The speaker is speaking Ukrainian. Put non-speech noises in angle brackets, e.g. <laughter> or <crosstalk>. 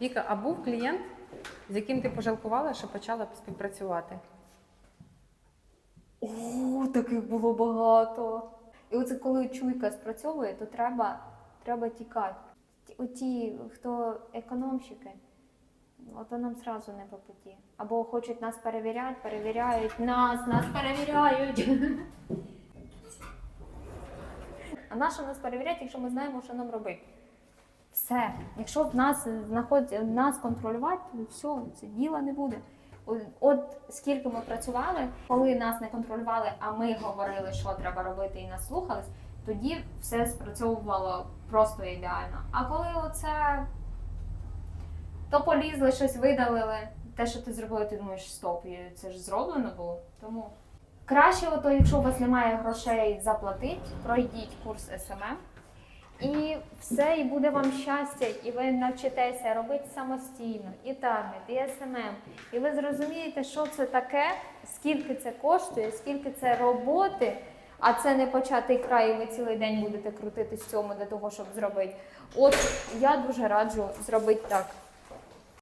Віка, а був клієнт, з яким ти пожалкувала, що почала співпрацювати? О, таких було багато. І оце коли чуйка спрацьовує, то треба, треба тікати. Оті, хто економщики, ото нам зразу не по путі. Або хочуть нас перевіряти, перевіряють нас, нас перевіряють. <laughs> А на що нас перевіряти, якщо ми знаємо, що нам робити? Все. Якщо в нас знаходиться нас контролювати, то все, це діла не буде. От, скільки ми працювали, коли нас не контролювали, а ми говорили, що треба робити, і нас слухались, тоді все спрацьовувало просто ідеально. А коли оце то полізли, щось видалили, те, що ти зробила, ти думаєш, стоп, це ж зроблено було. Тому краще, ото, якщо у вас немає грошей заплатити, пройдіть курс СММ. І все, і буде вам щастя, і ви навчитеся робити самостійно, і таргет, і СММ. І ви зрозумієте, що це таке, скільки це коштує, скільки це роботи, а це не початий край, і ви цілий день будете крутитись цьому для того, щоб зробити. От я дуже раджу зробити так.